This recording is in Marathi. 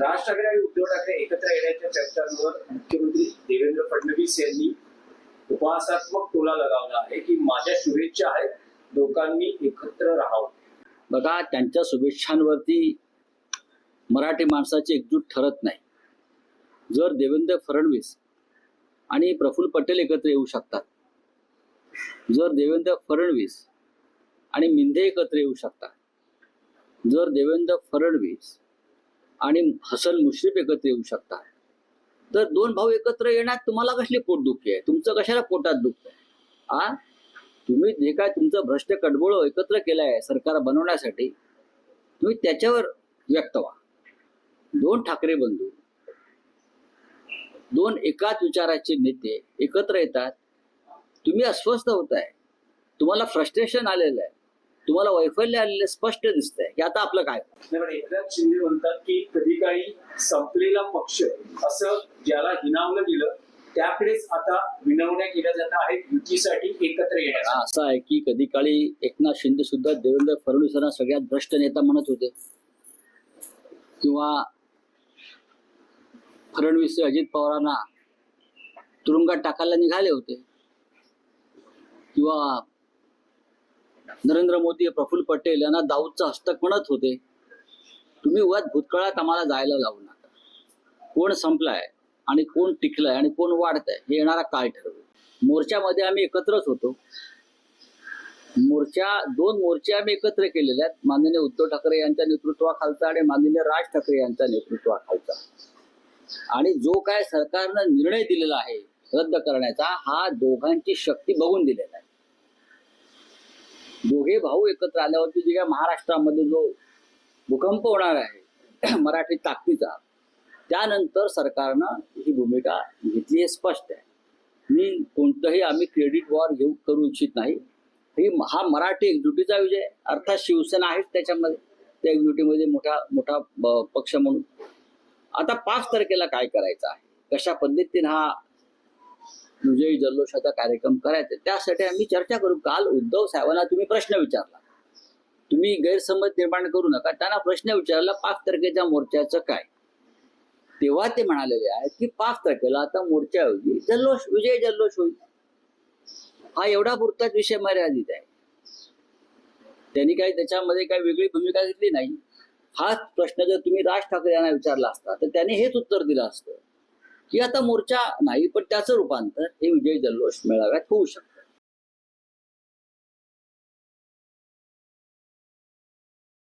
राज ठाकरे आणि उद्धव ठाकरे एकत्र येण्याच्या चर्चांवर मुख्यमंत्री देवेंद्र फडणवीस यांनी उपहासात्मक टोला लगावला आहे की माझ्या शुभेच्छा आहेत लोकांनी एकत्र राहावं. बघा त्यांच्या शुभेच्छांवरती मराठी माणसाची एकजूट ठरत नाही. जर देवेंद्र फडणवीस आणि प्रफुल्ल पटेल एकत्र येऊ शकतात जर देवेंद्र फडणवीस आणि मिंदे एकत्र येऊ शकतात जर देवेंद्र फडणवीस आणि हसन मुश्रीफ एकत्र येऊ शकतात. तर दोन भाऊ एकत्र येण्यात तुम्हाला कसली पोटदुखी आहे? तुमचं कशाला पोटात दुखत आहे? आ? तुम्ही जे काय तुमचं भ्रष्ट कडबोळ एकत्र केलं आहे सरकार बनवण्यासाठी तुम्ही त्याच्यावर व्यक्त व्हा. दोन ठाकरे बंधू दोन एकाच विचाराचे नेते एकत्र येतात. तुम्ही अस्वस्थ होत आहे तुम्हाला फ्रस्ट्रेशन आलेलं आहे. तुम्हाला वैफल्य आलेलं आहे, स्पष्ट दिसतंय. की आता आपलं काय? एकनाथ शिंदे म्हणतात की कधी काळी संपलेला पक्ष असं ज्याला हिनावलं गेलं त्याकडेच आता विनवण्या केल्या जात आहेत युतीसाठी एकत्र येण्याचा असं आहे की कधी काळी एकनाथ शिंदे सुद्धा देवेंद्र फडणवीस यांना सगळ्यात भ्रष्ट नेता म्हणत होते. किंवा फडणवीस अजित पवारांना तुरुंगात टाकायला निघाले होते. किंवा नरेंद्र मोदी प्रफुल्ल पटेल यांना दाऊदचं हस्तक म्हणत होते. तुम्ही उगाच भूतकाळात आम्हाला जायला लावू नका. कोण संपलाय आणि कोण टिकलाय आणि कोण वाढत आहे हे येणारा काळ ठरवेल. मोर्चामध्ये आम्ही एकत्रच होतो. मोर्चा दोन मोर्चे आम्ही एकत्र केलेले आहेत. माननीय उद्धव ठाकरे यांच्या नेतृत्वाखालचा आणि माननीय राज ठाकरे यांच्या नेतृत्वाखालचा. आणि जो काय सरकारनं निर्णय दिलेला आहे रद्द करण्याचा हा दोघांची शक्ती बघून दिलेला आहे. दोघे भाऊ एकत्र आल्यावरती जे काय महाराष्ट्रामध्ये जो भूकंप होणार आहे मराठी ताकदीचा त्यानंतर सरकारनं ही भूमिका घेतली हे स्पष्ट आहे. मी कोणतंही आम्ही क्रेडिट वॉर घेऊ करू इच्छित नाही. ही हा मराठी एकजुटीचा विजय अर्थात शिवसेना आहेच त्याच्यामध्ये. त्या एकजुटीमध्ये मोठा मोठा पक्ष म्हणून. आता पाच तारखेला काय करायचं आहे? कशा पद्धतीने हा विजयी जल्लोषाचा कार्यक्रम करायचा. त्यासाठी आम्ही चर्चा करू. काल उद्धव साहेबांना तुम्ही प्रश्न विचारला. तुम्ही गैरसमज निर्माण करू नका. त्यांना प्रश्न विचारला पाच तारखेच्या मोर्चाचं काय? तेव्हा ते म्हणालेले आहेत की पाच तारखेला आता मोर्चाऐवजी जल्लोष विजय जल्लोष होईल. हा एवढा पुरताच विषय मर्यादित आहे. त्यांनी काही त्याच्यामध्ये काही वेगळी भूमिका घेतली नाही. हाच प्रश्न जर तुम्ही राज ठाकरे यांना विचारला असता तर त्यांनी हेच उत्तर दिलं असतं. की आता मोर्चा नाही पण त्याचं रूपांतर हे विजय जल्लोष मेळाव्यात होऊ शकतं.